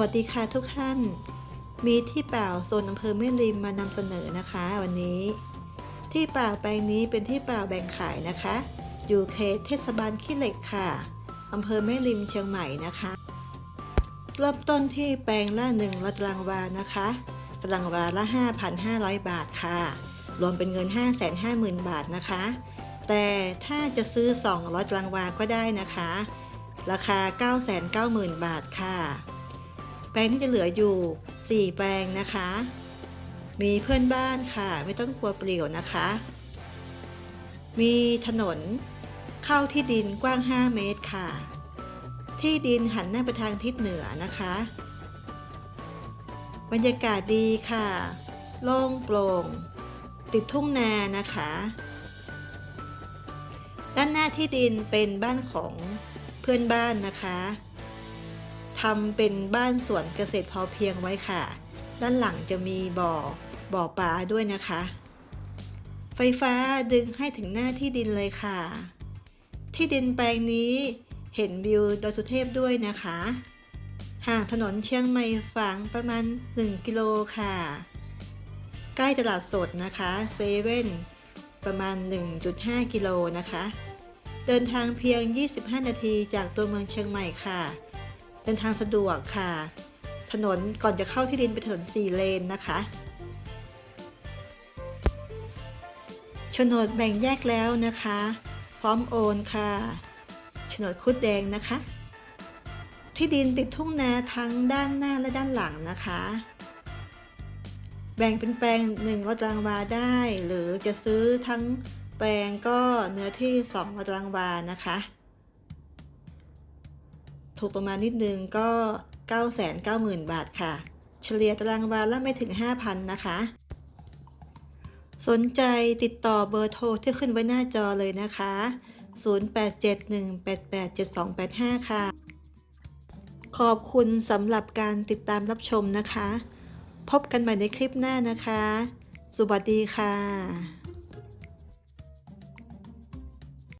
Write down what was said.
วัสดีค่ะทุกท่าน มีที่เปล่าโซนอำเภอแม่ริมมานำเสนอนะคะ วันนี้ ที่เปล่าแปลงนี้เป็นที่เปล่าแบ่งขายนะคะ อยู่เขตเทศบาลขี้เหล็กค่ะอำเภอแม่ริมเชียงใหม่นะคะ เริ่มต้นที่แปลงละหนึ่งตารางวานะคะตารางวาละ 5,500 บาทค่ะ รวมเป็นเงิน 550,000 บาทนะคะ แต่ถ้าจะซื้อ 200ตารางวาก็ได้นะคะ ราคา 990,000 บาทค่ะ แปลงที่จะเหลืออยู่ 4 แปลงนะคะ มีเพื่อนบ้านค่ะ ไม่ต้องกลัวเปลี่ยวนะคะ มีถนนเข้าที่ดินกว้าง 5 เมตรค่ะ ที่ดินหันหน้าไปทางทิศเหนือนะคะ บรรยากาศดีค่ะ โล่งโปร่ง ติดทุ่งนานะคะ ด้านหน้าที่ดินเป็นบ้านของเพื่อนบ้านนะคะ ทำเป็นบ้านสวนเกษตรพอเพียงไว้ค่ะ ด้านหลังจะมีบ่อ บ่อปลาด้วยนะคะ ไฟฟ้าดึงให้ถึงหน้าที่ดินเลยค่ะ ที่ดินแปลงนี้เห็นวิวดอยสุเทพด้วยนะคะ ห่างถนนเชียงใหม่ฝังประมาณ 1 กิโลค่ะ ใกล้ตลาดสดนะคะเซเว่นประมาณ 1.5 กิโลนะคะ เดินทางเพียง 25 นาทีจากตัวเมืองเชียงใหม่ค่ะ เดินทางสะดวกค่ะ ถนนก่อนจะเข้าที่ดินเป็นถนน4เลนนะคะโฉนดแบ่งแยกแล้วนะคะ พร้อมโอนค่ะโฉนดคุดแดงนะคะ ที่ดินติดทุ่งนาทั้งด้านหน้าและด้านหลังนะคะ แบ่งเป็นแปลงหนึ่งตารางวาได้ หรือจะซื้อทั้งแปลงก็เนื้อที่2ตารางวานะคะ ถูกประมาณนิดนึงก็ 990,000 บาทค่ะ เฉลี่ยตารางวาละไม่ถึง 5,000 นะคะ สนใจติดต่อเบอร์โทรที่ขึ้นไว้หน้าจอเลยนะคะ 0871887285 ค่ะ ขอบคุณสำหรับการติดตามรับชมนะคะ พบกันใหม่ในคลิปหน้านะคะ สวัสดีค่ะ